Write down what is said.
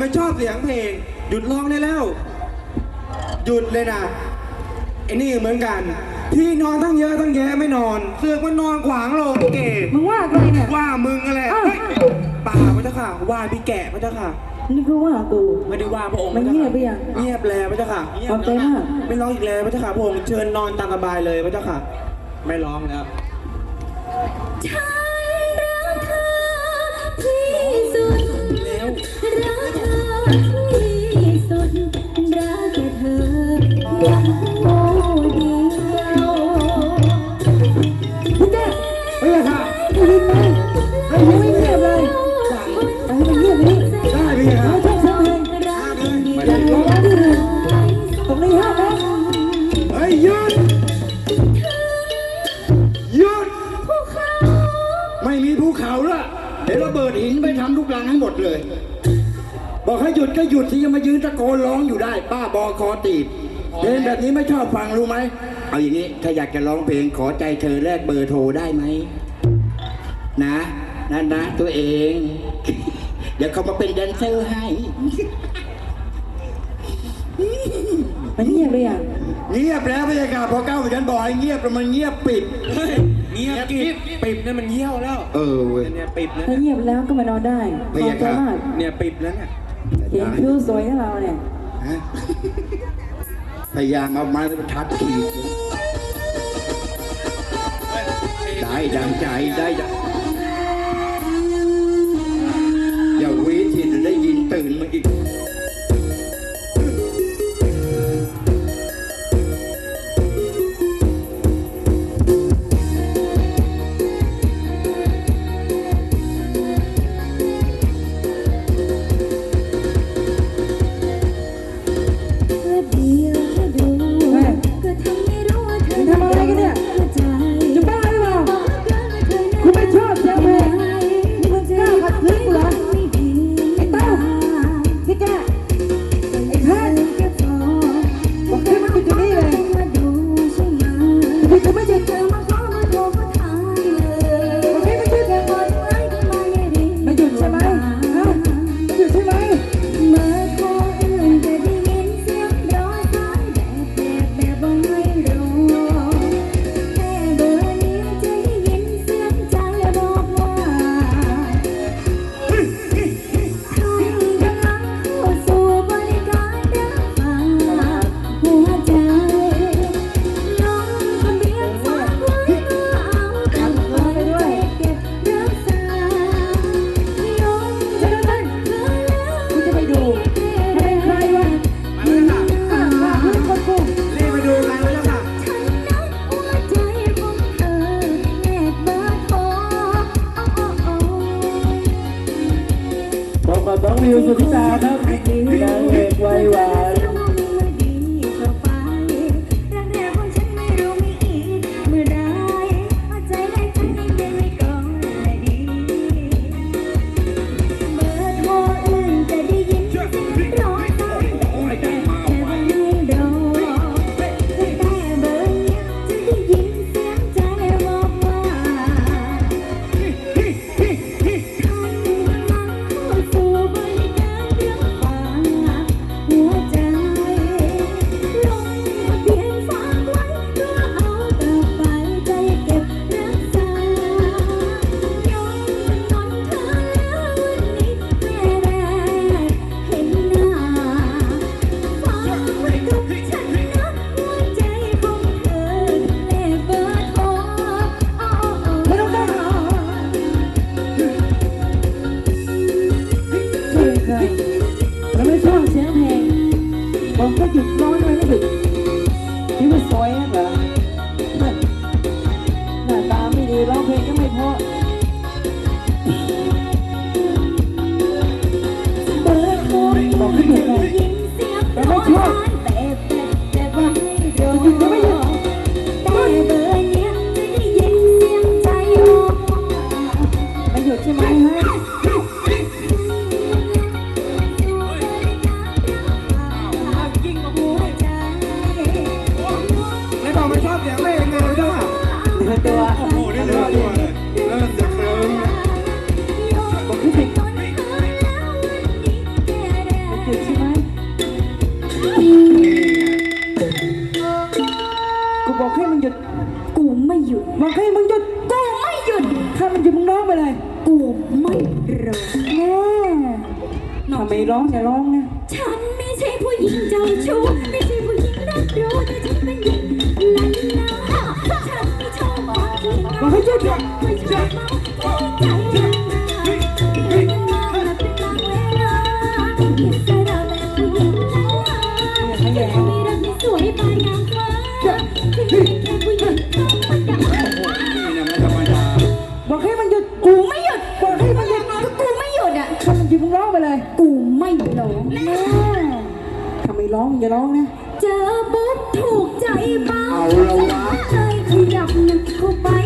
ไม่ชอบเสียงเพลง หยุดร้องได้แล้ว หยุดเลยนะไอ้นี่เหมือนกัน ที่นอนตั้งเยอะตั้งแยะไม่นอน เสือกมันนอนขวางโลเกมึงว่าใครเนี่ยว่ามึงอะไรอ้าวเฮ้ยป่าพระเจ้าค่ะ ว่าพี่แก่พระเจ้าค่ะ นี่คือว่ากู ไม่ได้ว่าพระองค์มันเงียบไปยังเงียบแล้วพระเจ้าค่ะขอบใจมากไม่ร้องอีกแล้วพระเจ้าค่ะพระองค์เชิญนอนตามสบายเลยพระเจ้าค่ะ ไม่ร้องแล้วฉัน เฮ้ยหยุดหยุด ภูเขาไม่มีภูเขาละเดี๋ยวระเบิดหินไปทำลูกรังให้หมดเลย บอกให้หยุดก็หยุดที่จะมายืนตะโกนร้องอยู่ได้ ป้าบอคอตีบเพลงแบบนี้ไม่ชอบฟังรู้ไหม เอาอย่างนี้ถ้าอยากจะร้องเพลงขอใจเธอแลกเบอร์โทรได้ไหม นะนั่นนะตัวเอง เดี๋ยวเขามาเป็นแดนเซอร์ให้ มันเงียบเลยอะเงียบแล้วพยากาศพอเก้าฉันบอกให้เงียบแล้วมันเงียบปิดเฮ้ยเงียบกริบปิบเนี่ยมันเยี่ยวแล้วเออเว้ย เนี่ยปิบแล้วถ้าเนี่ยเงียบแล้วก็มานอนได้ขพอบยาใจค่ะมากเนี่ยปิบแล้วเนี่ยเห็นคิ้วสวยนะเราเนี่ยฮะพยายามเอาไม้บรรทัดขีดได้ดังใจได้ดังอย่าหวีทีเดี๋ยวได้ยินตื่นมาอีก น้องวิวสุธิตาครับนางเอกวัยวาน ก็หยุดไกูบอกให้มันหยุด กูไม่หยุด บอกให้มึงหยุด กูไม่หยุด ถ้ามันหยุดมึงร้องไปเลย กูไม่ร้องแม่ถ้าไม่ร้องอย่าร้องนะ ฉันไม่ใช่ผู้หญิงเจ้าชู้ ไม่ใช่ผู้หญิงรักรู้แต่ฉันเป็นหญิงลันลาฉันไม่ชอบบอกให้หยุดเถอะ ร้องแม่ถ้าไม่ร้องอย่าร้องนะ เจอปุ๊บถูกใจเป้าเอาละวะเลยขยับหนึกเข้าไปชิด